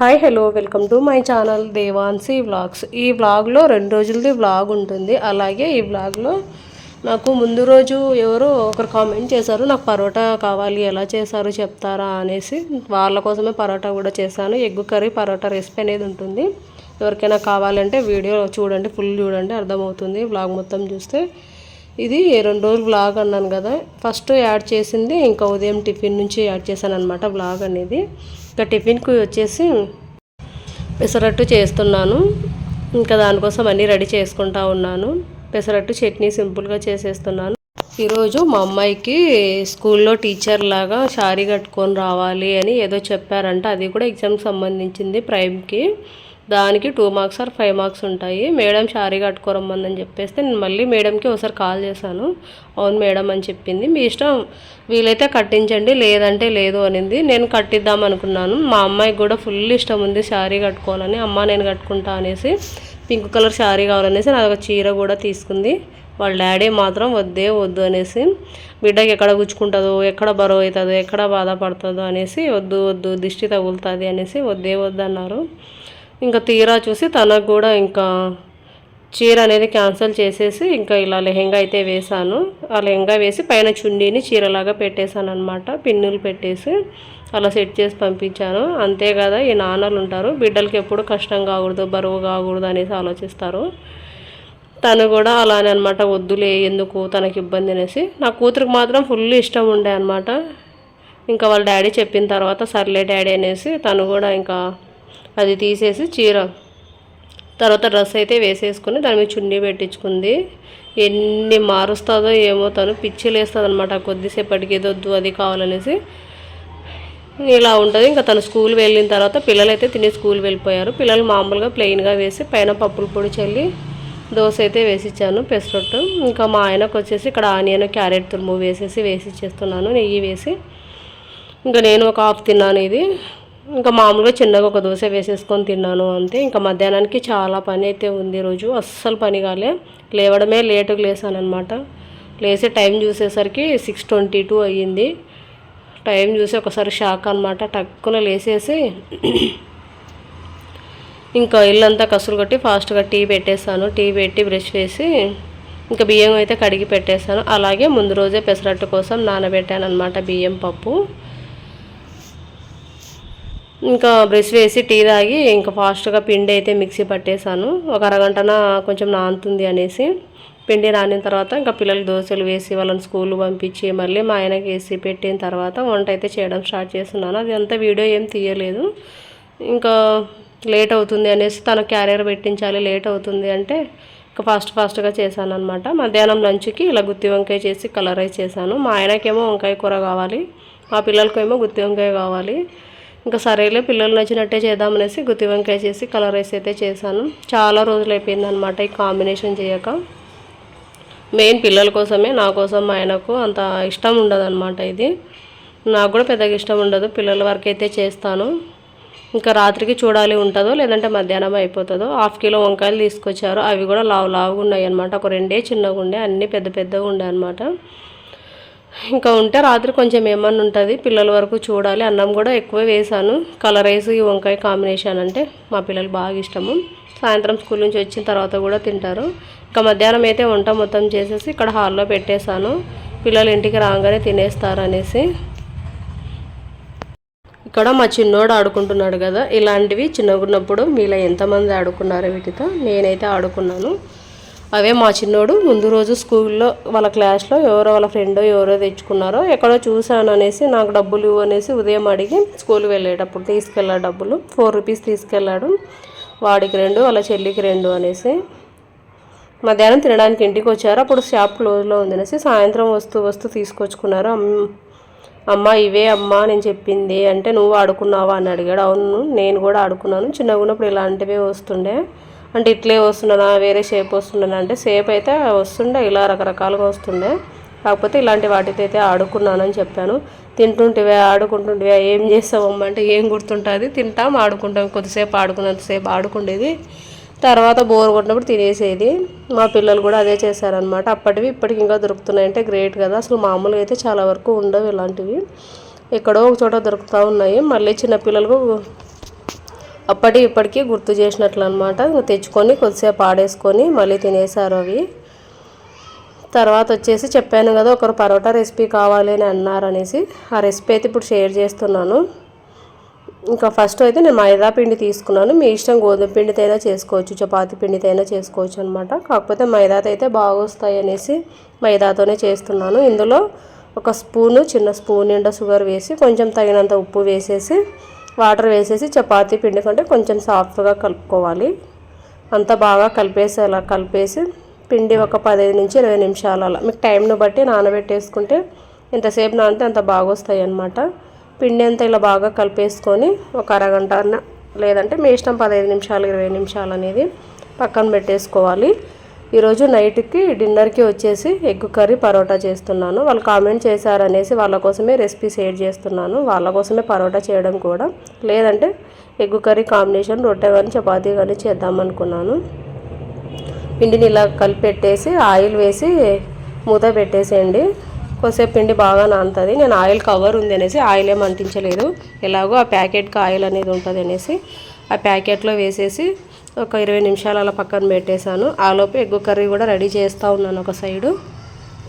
Hi hello welcome to my channel Devanshi vlogs. ఈ వ్లాగ్లో రెండు రోజులది వ్లాగ్ ఉంటుంది. అలాగే ఈ వ్లాగ్లో నాకు ముందు రోజు ఎవరో ఒకరు కామెంట్ చేశారు నాకు పరోటా కావాలి ఎలా చేశారు చెప్తారా? అనేసి. వాళ్ళ కోసమే పరోటా కూడా చేశాను. ఎగ్ కర్రీ పరోటా రెసిపీ అనేది ఉంటుంది. ఎవరికైనా కావాలంటే వీడియో చూడండి ఫుల్ చూడండి అర్థమవుతుంది. వ్లాగ్ మొత్తం చూస్తే ఇది రెండు రోజులు వ్లాగ్ అన్నాను కదా. ఫస్ట్ యాడ్ చేసింది ఇంకా ఉదయం టిఫిన్ నుంచి యాడ్ చేశాను అనమాట వ్లాగ్ అనేది. ఇంకా టిఫిన్కి వచ్చేసి పెసరట్టు చేస్తున్నాను. ఇంకా దానికోసం అన్నీ రెడీ చేసుకుంటా ఉన్నాను. పెసరట్టు చట్నీ సింపుల్గా చేసేస్తున్నాను. ఈరోజు మా అమ్మాయికి స్కూల్లో టీచర్ లాగా శారీ కట్టుకొని రావాలి అని ఏదో చెప్పారంట. అది కూడా ఎగ్జామ్కి సంబంధించింది ప్రైమ్కి. దానికి two marks or five marks ఉంటాయి. మేడం శారీ కట్టుకోరమ్మందని చెప్పేస్తే నేను మళ్ళీ మేడంకి ఒకసారి కాల్ చేశాను. అవును మేడం అని చెప్పింది. మీ ఇష్టం? వీలైతే కట్టించండి. లేదంటే లేదు అనింది. నేను కట్టిద్దాం అనుకున్నాను. మా అమ్మాయికి కూడా ఫుల్ ఇష్టం ఉంది శారీ కట్టుకోవాలని. అమ్మ నేను కట్టుకుంటా అనేసి పింక్ కలర్ శారీ కావాలనేసి నాకు ఒక చీర కూడా తీసుకుంది. వాళ్ళ డాడీ మాత్రం వద్దే వద్దు అనేసి బిడ్డకి ఎక్కడ గుచ్చుకుంటుందో ఎక్కడ బరువు అవుతుందో ఎక్కడ బాధపడుతుందో అనేసి వద్దు వద్దు దిష్టి తగులుతుంది అనేసి వద్దే వద్దు అన్నారు ఇంకా తీరా చూసి తనకు కూడా ఇంకా చీర అనేది క్యాన్సిల్ చేసేసి ఇంకా ఇలా లెహెంగా అయితే వేశాను. ఆ లెహెంగా వేసి పైన చున్నీని చీరలాగా పెట్టేశాను అనమాట పిన్నులు పెట్టేసి అలా సెట్ చేసి పంపించాను. అంతే కదా ఈ నాన్నలు ఉంటారు బిడ్డలకి ఎప్పుడు కష్టం కాకూడదు బరువు కాకూడదు అనేసి ఆలోచిస్తారు. తను కూడా అలానే అనమాట వద్దులే ఎందుకు? తనకి ఇబ్బంది అనేసి. నా కూతురికి మాత్రం ఫుల్ ఇష్టం ఉండే అనమాట ఇంకా వాళ్ళ డాడీ చెప్పిన తర్వాత సర్లే డాడీ అనేసి తను కూడా ఇంకా అది తీసేసి చీర తర్వాత డ్రెస్ అయితే వేసేసుకుని దాని మీద చున్నీ పెట్టించుకుంది. ఎన్ని మారుస్తుందో ఏమో తను పిచ్చిలు వేస్తుంది అనమాట కొద్దిసేపటికి ఏదొద్దు అది కావాలనేసి. ఇలా ఉంటుంది. ఇంకా తను స్కూల్ వెళ్ళిన తర్వాత పిల్లలు అయితే తిని స్కూల్ వెళ్ళిపోయారు. పిల్లలు మామూలుగా ప్లెయిన్గా వేసి పైన పప్పుల పొడి చల్లి దోశ అయితే వేసిచ్చాను పెసరట్టు. ఇంకా మా ఆయనకు వచ్చేసి ఇక్కడ ఆనియన్ క్యారెట్ తురుము వేసేసి వేసి ఇచ్చేస్తున్నాను నెయ్యి వేసి. ఇంకా నేను ఒక హాఫ్ తిన్నాను ఇది. ఇంకా మామూలుగా చిన్నగా ఒక దోశ వేసేసుకొని తిన్నాను అంతే. ఇంకా మధ్యాహ్నానికి చాలా పని అయితే ఉంది రోజు అస్సలు పని కాలే. లేవడమే లేటుగా లేసాను అనమాట లేసే టైం చూసేసరికి సిక్స్ ట్వంటీ టూ అయ్యింది. టైం చూసి ఒకసారి షాక్ అనమాట టక్కున లేసేసి ఇంకా ఇల్లంతా కసులు కొట్టి ఫాస్ట్గా టీ పెట్టేశాను. టీ పెట్టి బ్రష్ వేసి ఇంకా బియ్యం అయితే కడిగి పెట్టేశాను. అలాగే ముందు రోజే పెసరట్టు కోసం నానబెట్టాను అనమాట బియ్యం పప్పు. ఇంకా బ్రష్ వేసి టీ తాగి ఇంకా ఫాస్ట్గా పిండి అయితే మిక్సీ పట్టేశాను. ఒక అరగంటన కొంచెం నానుతుంది అనేసి పిండి నానిన తర్వాత ఇంకా పిల్లలు దోశలు వేసి వాళ్ళని స్కూల్ పంపించి మళ్ళీ మా ఆయనకి వేసి పెట్టిన తర్వాత వంట అయితే చేయడం స్టార్ట్ చేస్తున్నాను. అది అంతా వీడియో ఏం తీయలేదు. ఇంకా లేట్ అవుతుంది అనేసి తన క్యారియర్ పెట్టించాలి లేట్ అవుతుంది అంటే ఇంకా ఫాస్ట్ ఫాస్ట్గా చేశాను అనమాట మధ్యాహ్నం లంచ్కి ఇలా గుత్తి వంకాయ చేసి కలరైజ్ చేశాను. మా ఆయనకేమో వంకాయ కూర కావాలి మా పిల్లలకేమో గుత్తి వంకాయ కావాలి. ఇంకా సరేలే పిల్లలు నచ్చినట్టే చేద్దామనేసి గుత్తి వంకాయ చేసి కలర్ రైస్ అయితే చేశాను. చాలా రోజులు అయిపోయిందనమాట ఈ కాంబినేషన్ చేయక. మెయిన్ పిల్లల కోసమే నా కోసం మా ఆయనకు అంత ఇష్టం ఉండదనమాట ఇది. నాకు కూడా పెద్దగా ఇష్టం ఉండదు పిల్లల వరకు అయితే చేస్తాను. ఇంకా రాత్రికి చూడాలి ఉంటుందో లేదంటే మధ్యాహ్నం అయిపోతుందో హాఫ్ కిలో వంకాయలు తీసుకొచ్చారు. అవి కూడా లావు లావుగా ఉన్నాయి అనమాట ఒక రెండే చిన్నగా ఉండే అన్నీ పెద్ద పెద్దగా ఉండే అనమాట ఇంకా ఉంటే రాత్రి కొంచెం ఏమన్నా ఉంటుంది. పిల్లల వరకు చూడాలి. అన్నం కూడా ఎక్కువ వేసాను కలర్ రైస్ ఈ వంకాయ కాంబినేషన్ అంటే మా పిల్లలు బాగా ఇష్టము. సాయంత్రం స్కూల్ నుంచి వచ్చిన తర్వాత కూడా తింటారు. ఇంకా మధ్యాహ్నం అయితే వంట మొత్తం చేసేసి ఇక్కడ హాల్లో పెట్టేశాను. పిల్లలు ఇంటికి రాగానే తినేస్తారు అనేసి ఇక్కడ మా చిన్నోడు ఆడుకుంటున్నాడు కదా. ఇలాంటివి చిన్నగా ఉన్నప్పుడు మీలో ఎంతమంది ఆడుకున్నారు వీటితో నేనైతే ఆడుకున్నాను. అవే మా చిన్నోడు ముందు రోజు స్కూల్లో వాళ్ళ క్లాస్లో ఎవరో వాళ్ళ ఫ్రెండో ఎవరో తెచ్చుకున్నారో ఎక్కడో చూశాను అనేసి నాకు డబ్బులు అనేసి ఉదయం అడిగి స్కూల్ వెళ్ళేటప్పుడు తీసుకెళ్ళాడు డబ్బులు. ఫోర్ రూపీస్ తీసుకెళ్ళాడు. వాడికి రెండు వాళ్ళ చెల్లికి రెండు అనేసి. మధ్యాహ్నం తినడానికి ఇంటికి వచ్చారు. అప్పుడు షాప్ క్లోజ్లో ఉందనేసి సాయంత్రం వస్తూ వస్తూ తీసుకొచ్చుకున్నారు. అమ్మ ఇవే అమ్మ నేను చెప్పింది అంటే నువ్వు ఆడుకున్నావా అని అడిగాడు. అవును నేను కూడా ఆడుకున్నాను. చిన్నగా ఉన్నప్పుడు ఇలాంటివే వస్తుండే. అంటే ఇట్లే వస్తుండనా వేరే షేప్ వస్తుండనా అంటే షేప్ అయితే వస్తుండే ఇలా రకరకాలుగా వస్తుండే. కాకపోతే ఇలాంటి వాటితో అయితే ఆడుకున్నానని చెప్పాను. తింటుంటివే ఆడుకుంటుంటివే ఏం చేస్తావమ్మా అంటే ఏం గుర్తుంటుంది. తింటాం ఆడుకుంటాం కొద్దిసేపు ఆడుకున్నంతసేపు ఆడుకుండేది. తర్వాత బోర్ కొట్టినప్పుడు తినేసేది. మా పిల్లలు కూడా అదే చేశారనమాట అప్పటివి ఇప్పటికి ఇంకా దొరుకుతున్నాయి అంటే గ్రేట్ కదా. అసలు మామూలుగా అయితే చాలా వరకు ఉండవు ఇలాంటివి. ఎక్కడో ఒక చోట దొరుకుతూ ఉన్నాయి. మళ్ళీ చిన్నపిల్లలకు అప్పటి ఇప్పటికీ గుర్తు చేసినట్లు అనమాట తెచ్చుకొని కొద్దిసేపు ఆడేసుకొని మళ్ళీ తినేసారు అవి. తర్వాత వచ్చేసి చెప్పాను కదా ఒకరు పరోటా రెసిపీ కావాలి అని అన్నారు అనేసి ఆ రెసిపీ అయితే ఇప్పుడు షేర్ చేస్తున్నాను. ఇంకా ఫస్ట్ అయితే నేను మైదా పిండి తీసుకున్నాను. మీ ఇష్టం గోధుమ పిండితో అయినా చేసుకోవచ్చు చపాతి పిండితో అయినా చేసుకోవచ్చు అనమాట. కాకపోతే మైదాతో అయితే బాగా అనేసి మైదాతోనే చేస్తున్నాను. ఇందులో ఒక స్పూను చిన్న స్పూన్ నిండా షుగర్ వేసి కొంచెం తగినంత ఉప్పు వేసేసి వాటర్ వేసేసి చపాతీ పిండి కంటే కొంచెం సాఫ్ట్గా కలుపుకోవాలి. అంతా బాగా కలిపేసి అలా కలిపేసి పిండి ఒక పదిహేను నుంచి ఇరవై నిమిషాలు అలా. మీకు టైంను బట్టి నానబెట్టేసుకుంటే ఎంతసేపు నానితే అంత బాగా వస్తాయి అన్నమాట పిండి అంతా ఇలా బాగా కలిపేసుకొని ఒక అరగంట లేదంటే మీ ఇష్టం పదహైదు నిమిషాలు ఇరవై నిమిషాలు అనేది పక్కన పెట్టేసుకోవాలి. ఈరోజు నైట్కి డిన్నర్కి వచ్చేసి ఎగ్ కర్రీ పరోటా చేస్తున్నాను. వాళ్ళు కామెంట్ చేశారనేసి వాళ్ళ కోసమే రెసిపీ షేర్ చేస్తున్నాను. వాళ్ళ కోసమే పరోటా చేయడం కూడా. లేదంటే ఎగ్ కర్రీ కాంబినేషన్ రొట్టె కానీ చపాతీ కానీ చేద్దామనుకున్నాను పిండిని ఇలా కలిపి పెట్టేసి ఆయిల్ వేసి మూత పెట్టేసేయండి. కొద్దిసేపు పిండి బాగా నానుతుంది. నేను ఆయిల్ కవర్ ఉంది అనేసి ఆయిల్ ఏం అంటించలేదు. ఎలాగో ఆ ప్యాకెట్కి ఆయిల్ అనేది ఉంటుంది అనేసి ఆ ప్యాకెట్లో వేసేసి ఒక ఇరవై నిమిషాలు అలా పక్కన పెట్టేశాను. ఆలోపు ఎగ్గు కర్రీ కూడా రెడీ చేస్తూ ఉన్నాను ఒక సైడు.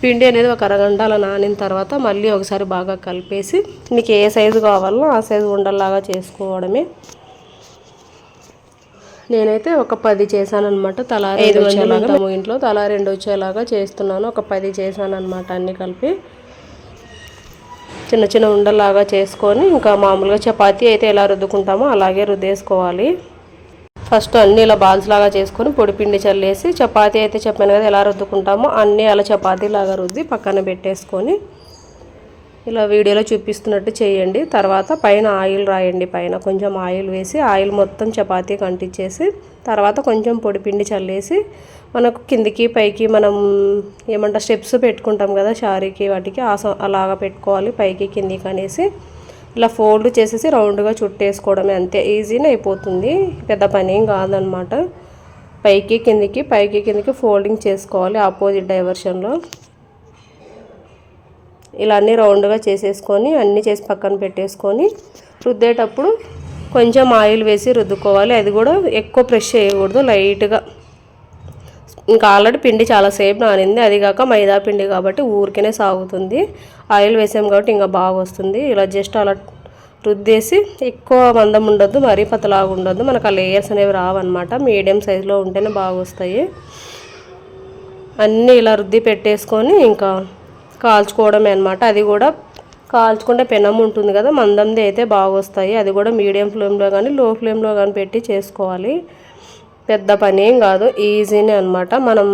పిండి అనేది ఒక అరగంట అలా నానిన తర్వాత మళ్ళీ ఒకసారి బాగా కలిపేసి మీకు ఏ సైజు కావాలో ఆ సైజు ఉండల్లాగా చేసుకోవడమే. నేనైతే ఒక పది చేశాను అనమాట తలా ఐదు వచ్చేలాగా ఇంట్లో తలా రెండు వచ్చేలాగా చేస్తున్నాను. ఒక పది చేశాను అనమాట అన్ని కలిపి. చిన్న చిన్న ఉండలాగా చేసుకొని ఇంకా మామూలుగా చపాతీ అయితే ఎలా రుద్దుకుంటామో అలాగే రుద్దేసుకోవాలి. ఫస్ట్ అన్నీ ఇలా బాల్స్ లాగా చేసుకొని పొడిపిండి చల్లేసి చపాతీ అయితే చెప్పాను కదా ఎలా రుద్దుకుంటామో అన్నీ అలా చపాతీ లాగా రుద్ది పక్కన పెట్టేసుకొని ఇలా వీడియోలో చూపిస్తున్నట్టు చేయండి. తర్వాత పైన ఆయిల్ రాయండి. పైన కొంచెం ఆయిల్ వేసి ఆయిల్ మొత్తం చపాతీ కంటిచ్చేసి తర్వాత కొంచెం పొడిపిండి చల్లేసి మనకు కిందికి పైకి మనం ఏమంటారు స్టెప్స్ పెట్టుకుంటాం కదా శారీకి వాటికి అలాగా పెట్టుకోవాలి. పైకి కిందికి అనేసి ఇలా ఫోల్డ్ చేసేసి రౌండ్గా చుట్టేసుకోవడమే అంతే. ఈజీనే అయిపోతుంది. పెద్ద పని ఏం కాదనమాట. పైకి కిందికి పైకి కిందికి ఫోల్డింగ్ చేసుకోవాలి ఆపోజిట్ డైవర్షన్లో. ఇలా అన్నీ రౌండ్గా చేసేసుకొని అన్నీ చేసి పక్కన పెట్టేసుకొని రుద్దేటప్పుడు కొంచెం ఆయిల్ వేసి రుద్దుకోవాలి. అది కూడా ఎక్కువ ప్రెష్ చేయకూడదు లైట్గా. ఇంకా ఆల్రెడీ పిండి చాలాసేపు నానింది. అది కాక మైదా పిండి కాబట్టి ఊరికనే సాగుతుంది. ఆయిల్ వేసాం కాబట్టి ఇంకా బాగా వస్తుంది. ఇలా జస్ట్ అలా రుద్దేసి ఎక్కువ మందం ఉండొద్దు మరీ పతలాగా ఉండొద్దు. మనకు ఆ లేయర్స్ అనేవి రావన్నమాట. మీడియం సైజులో ఉంటేనే బాగా వస్తాయి. అన్నీ ఇలా రుద్ది పెట్టేసుకొని ఇంకా కాల్చుకోవడమే అనమాట అది కూడా కాల్చుకుంటే పెనం ఉంటుంది కదా మందంది అయితే బాగా వస్తాయి. అది కూడా మీడియం ఫ్లేమ్లో కానీ లో ఫ్లేమ్లో కానీ పెట్టి చేసుకోవాలి. పెద్ద పని ఏం కాదు ఈజీనే అనమాట మనం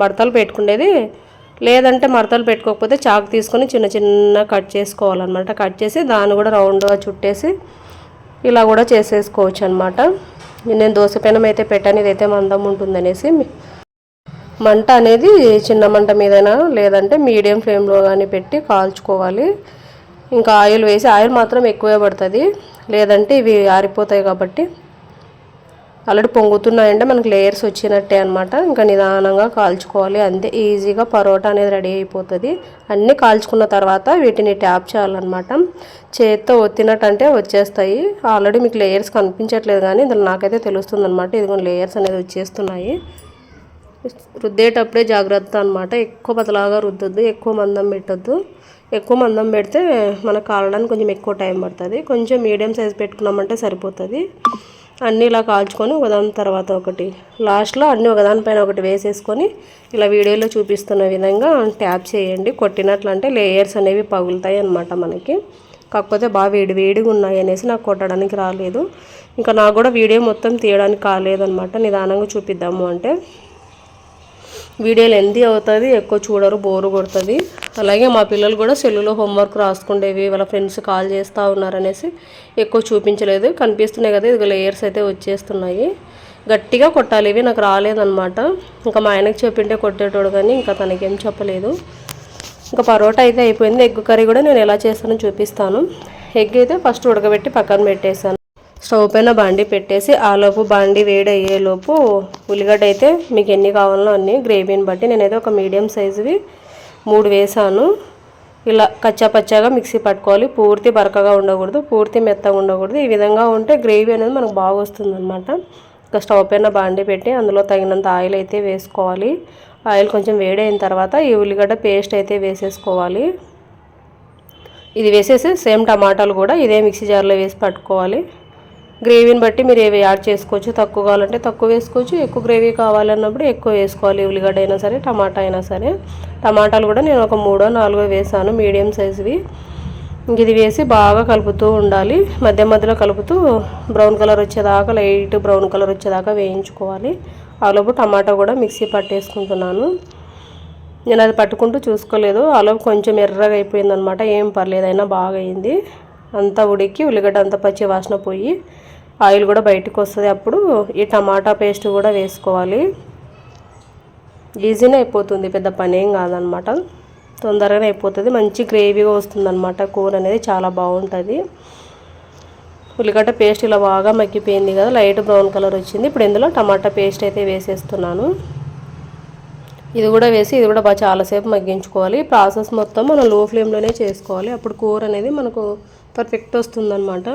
మడతలు పెట్టుకునేది లేదంటే మడతలు పెట్టుకోకపోతే చాకు తీసుకొని చిన్న చిన్న కట్ చేసుకోవాలన్నమాట. కట్ చేసి దాన్ని కూడా రౌండ్గా చుట్టేసి ఇలా కూడా చేసేసుకోవచ్చు అనమాట నేను దోశ పెనం అయితే పెట్టాను ఇదైతే మందం ఉంటుందనేసి. మంట అనేది చిన్న మంట మీదైనా లేదంటే మీడియం ఫ్లేమ్లో కానీ పెట్టి కాల్చుకోవాలి. ఇంకా ఆయిల్ వేసి ఆయిల్ మాత్రం ఎక్కువే పడుతుంది. లేదంటే ఇవి ఆరిపోతాయి కాబట్టి. ఆల్రెడీ పొంగుతున్నాయంటే మనకు లేయర్స్ వచ్చినట్టే అనమాట ఇంకా నిదానంగా కాల్చుకోవాలి. అంతే ఈజీగా పరోటా అనేది రెడీ అయిపోతుంది. అన్నీ కాల్చుకున్న తర్వాత వీటిని ట్యాప్ చేయాలన్నమాట. చేత్తో ఒత్తినట్టు అంటే వచ్చేస్తాయి. ఆల్రెడీ మీకు లేయర్స్ కనిపించట్లేదు కానీ ఇందులో నాకైతే తెలుస్తుంది అనమాట ఇదిగో లేయర్స్ అనేది వచ్చేస్తున్నాయి. రుద్దేటప్పుడే జాగ్రత్త అనమాట ఎక్కువ పతలాగా రుద్దొద్దు ఎక్కువ మందం పెట్టద్దు. ఎక్కువ మందం పెడితే మనకు కాలడానికి కొంచెం ఎక్కువ టైం పడుతుంది. కొంచెం మీడియం సైజ్ పెట్టుకున్నామంటే సరిపోతుంది. అన్నీ ఇలా కాల్చుకొని ఒకదాని తర్వాత ఒకటి. లాస్ట్లో అన్నీ ఒకదానిపైన ఒకటి వేసేసుకొని ఇలా వీడియోలో చూపిస్తున్న విధంగా ట్యాప్ చేయండి. కొట్టినట్లంటే లేయర్స్ అనేవి పగులుతాయి అనమాట మనకి. కాకపోతే బాగా వేడి వేడిగా ఉన్నాయి అనేసి నాకు కొట్టడానికి రాలేదు. ఇంకా నాకు కూడా వీడియో మొత్తం తీయడానికి కాలేదనమాట నిదానంగా చూపిద్దాము అంటే. వీడియో లెంతీ అవుతుంది ఎక్కువ చూడరు బోరు కొడుతుంది. అలాగే మా పిల్లలు కూడా సెల్లులో హోంవర్క్ రాసుకుండేవి వాళ్ళ ఫ్రెండ్స్ కాల్ చేస్తూ ఉన్నారనేసి ఎక్కువ చూపించలేదు. కనిపిస్తున్నాయి కదా ఇది లేయర్స్ అయితే వచ్చేస్తున్నాయి. గట్టిగా కొట్టాలి ఇవి నాకు రాలేదనమాట ఇంకా మా ఆయనకి చెప్పింటే కొట్టేటోడు కానీ ఇంకా తనకేం చెప్పలేదు. ఇంకా పరోటా అయితే అయిపోయింది. ఎగ్ కర్రీ కూడా నేను ఎలా చేస్తానో చూపిస్తాను. ఎగ్ అయితే ఫస్ట్ ఉడకబెట్టి పక్కన పెట్టేశాను. స్టవ్ పైన బాండి పెట్టేసి ఆలోపు బాండి వేడి అయ్యేలోపు ఉల్లిగడ్డ అయితే మీకు ఎన్ని కావాలో అన్ని గ్రేవీని బట్టి. నేనైతే ఒక మీడియం సైజువి మూడు వేసాను. ఇలా కచ్చా పచ్చాగా మిక్సీ పట్టుకోవాలి. పూర్తి బరకగా ఉండకూడదు పూర్తి మెత్తగా ఉండకూడదు. ఈ విధంగా ఉంటే గ్రేవీ అనేది మనకు బాగా వస్తుంది అనమాట ఇంకా స్టవ్ పైన బాండి పెట్టి అందులో తగినంత ఆయిల్ అయితే వేసుకోవాలి. ఆయిల్ కొంచెం వేడైన తర్వాత ఈ ఉల్లిగడ్డ పేస్ట్ అయితే వేసేసుకోవాలి. ఇది వేసేసి సేమ్ టమాటాలు కూడా ఇదే మిక్సీ జార్లో వేసి పట్టుకోవాలి. గ్రేవీని బట్టి మీరు ఏవి యాడ్ చేసుకోవచ్చు? తక్కువ కావాలంటే తక్కువ వేసుకోవచ్చు. ఎక్కువ గ్రేవీ కావాలన్నప్పుడు ఎక్కువ వేసుకోవాలి. ఉల్లిగడ్డ అయినా సరే టమాటా అయినా సరే. టమాటాలు కూడా నేను ఒక మూడో నాలుగో వేసాను. మీడియం సైజువి. ఇది వేసి బాగా కలుపుతూ ఉండాలి. మధ్య మధ్యలో కలుపుతూ బ్రౌన్ కలర్ వచ్చేదాకా లైట్ బ్రౌన్ కలర్ వచ్చేదాకా వేయించుకోవాలి. ఆలోపు టమాటా కూడా మిక్సీ పట్టేసుకుంటున్నాను. నేను అది పట్టుకుంటూ చూసుకోలేదు. ఆలోపు కొంచెం ఎర్రగా అయిపోయిందనమాట ఏం పర్లేదు అయినా బాగా అయింది. అంతా ఉడికి ఉల్లిగడ్డ అంతా పచ్చి వాసన పోయి ఆయిల్ కూడా బయటకు వస్తుంది. అప్పుడు ఈ టమాటా పేస్ట్ కూడా వేసుకోవాలి. ఈజీనే అయిపోతుంది. పెద్ద పని ఏం కాదనమాట. తొందరగానే అయిపోతుంది. మంచి గ్రేవీగా వస్తుందన్నమాట కూర అనేది చాలా బాగుంటుంది. ఉల్లిగడ్డ పేస్ట్ ఇలా బాగా మగ్గిపోయింది కదా లైట్ బ్రౌన్ కలర్ వచ్చింది. ఇప్పుడు ఇందులో టమాటా పేస్ట్ అయితే వేసేస్తున్నాను. ఇది కూడా వేసి ఇది కూడా బాగా చాలాసేపు మగ్గించుకోవాలి. ప్రాసెస్ మొత్తం మనం లో ఫ్లేమ్లోనే చేసుకోవాలి. అప్పుడు కూర అనేది మనకు పర్ఫెక్ట్ వస్తుందన్నమాట.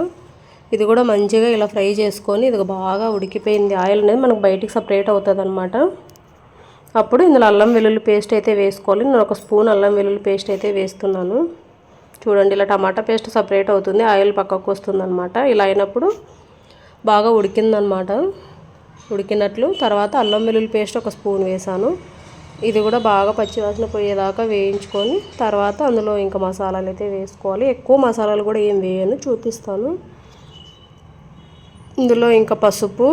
ఇది కూడా మంచిగా ఇలా ఫ్రై చేసుకొని ఇది బాగా ఉడికిపోయింది. ఆయిల్ అనేది మనకు బయటికి సపరేట్ అవుతుంది అనమాట అప్పుడు ఇందులో అల్లం వెల్లుల్లి పేస్ట్ అయితే వేసుకోవాలి. నేను ఒక స్పూన్ అల్లం వెల్లుల్లి పేస్ట్ అయితే వేస్తున్నాను. చూడండి ఇలా టమాటా పేస్ట్ సపరేట్ అవుతుంది. ఆయిల్ పక్కకు వస్తుందన్నమాట. ఇలా అయినప్పుడు బాగా ఉడికిందనమాట ఉడికినట్లు తర్వాత అల్లం వెల్లుల్లి పేస్ట్ ఒక స్పూన్ వేసాను ఇది కూడా బాగా పచ్చివాసన పోయేదాకా వేయించుకొని తర్వాత అందులో ఇంకా మసాలాలు అయితే వేసుకోవాలి. ఎక్కువ మసాలాలు కూడా ఏం వేయను చూపిస్తాను. ఇందులో ఇంకా పసుపు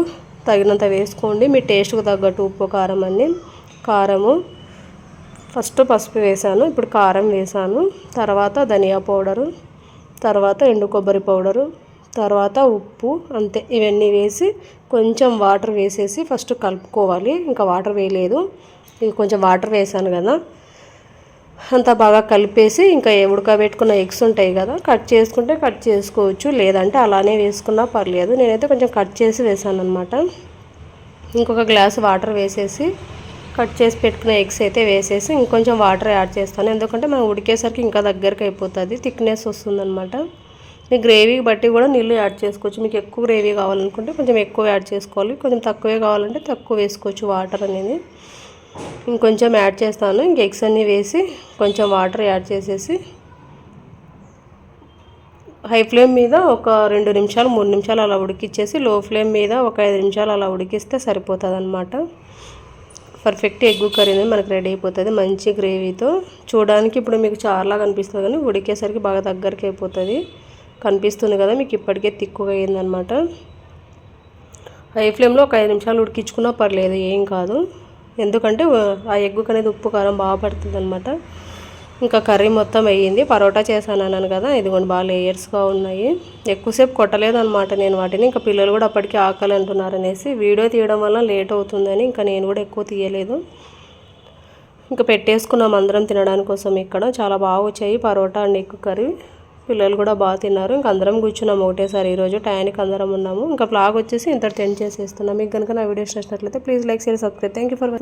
తగినంత వేసుకోండి. మీ టేస్ట్కి తగ్గట్టు ఉప్పు కారం అన్ని. కారము ఫస్ట్ పసుపు వేసాను ఇప్పుడు కారం వేసాను. తర్వాత ధనియా పౌడరు తర్వాత ఎండు కొబ్బరి పౌడరు తర్వాత ఉప్పు అంతే. ఇవన్నీ వేసి కొంచెం వాటర్ వేసేసి ఫస్ట్ కలుపుకోవాలి. ఇంకా వాటర్ వేయలేదు. ఇది కొంచెం వాటర్ వేసాను కదా. అంతా బాగా కలిపేసి ఇంకా ఉడకబెట్టుకున్న ఎగ్స్ ఉంటాయి కదా కట్ చేసుకుంటే కట్ చేసుకోవచ్చు. లేదంటే అలానే వేసుకున్నా పర్లేదు. నేనైతే కొంచెం కట్ చేసి వేసాను అనమాట ఇంకొక గ్లాస్ వాటర్ వేసేసి కట్ చేసి పెట్టుకున్న ఎగ్స్ అయితే వేసేసి ఇంకొంచెం వాటర్ యాడ్ చేస్తాను. ఎందుకంటే మనం ఉడికేసరికి ఇంకా దగ్గరికి అయిపోతుంది థిక్నెస్ వస్తుందన్నమాట. మీ గ్రేవీ బట్టి కూడా నీళ్ళు యాడ్ చేసుకోవచ్చు. మీకు ఎక్కువ గ్రేవీ కావాలనుకుంటే కొంచెం ఎక్కువ యాడ్ చేసుకోవాలి. కొంచెం తక్కువే కావాలంటే తక్కువ వేసుకోవచ్చు వాటర్ అనేది. ఇంకొంచెం యాడ్ చేస్తాను. ఇంక ఎగ్స్ అన్నీ వేసి కొంచెం వాటర్ యాడ్ చేసేసి హై ఫ్లేమ్ మీద ఒక రెండు నిమిషాలు మూడు నిమిషాలు అలా ఉడికిచ్చేసి లో ఫ్లేమ్ మీద ఒక ఐదు నిమిషాలు అలా ఉడికిస్తే సరిపోతుంది అనమాట పర్ఫెక్ట్ ఎగ్ కర్రీ అనేది మనకు రెడీ అయిపోతుంది. మంచి గ్రేవీతో. చూడడానికి ఇప్పుడు మీకు చాలా కనిపిస్తుంది కానీ ఉడికేసరికి బాగా దగ్గరికి అయిపోతుంది. కనిపిస్తుంది కదా మీకు ఇప్పటికే తిక్కుగా అయిందనమాట హై ఫ్లేమ్లో ఒక ఐదు నిమిషాలు ఉడికించుకున్నా పర్లేదు ఏం కాదు. ఎందుకంటే ఆ ఎగ్గు అనేది ఉప్పు కారం బాగా పడుతుంది అనమాట ఇంకా కర్రీ మొత్తం అయ్యింది పరోటా చేశాను అన్నాను కదా ఇదిగోండి బాగా లేయర్స్గా ఉన్నాయి. ఎక్కువసేపు కొట్టలేదు అనమాట నేను వాటిని. ఇంకా పిల్లలు కూడా అప్పటికి ఆకలి అంటున్నారు అనేసి వీడియో తీయడం వల్ల లేట్ అవుతుందని ఇంకా నేను కూడా ఎక్కువ తీయలేదు. ఇంకా పెట్టేసుకున్నాం అందరం తినడానికి కోసం ఇక్కడ. చాలా బాగా వచ్చాయి పరోటా అండ్ ఎగ్ కర్రీ. పిల్లలు కూడా బాగా తిన్నారు. ఇంకా అందరం కూర్చున్నాము ఒకటేసారి. ఈరోజు టయానికి అందరం ఉన్నాము. ఇంకా బ్లాగ్ వచ్చేసి ఇంత టెన్ చేసేస్తున్నాం. మీకు కనుక నా వీడియోస్ నచ్చినట్లయితే please like share subscribe. Thank you for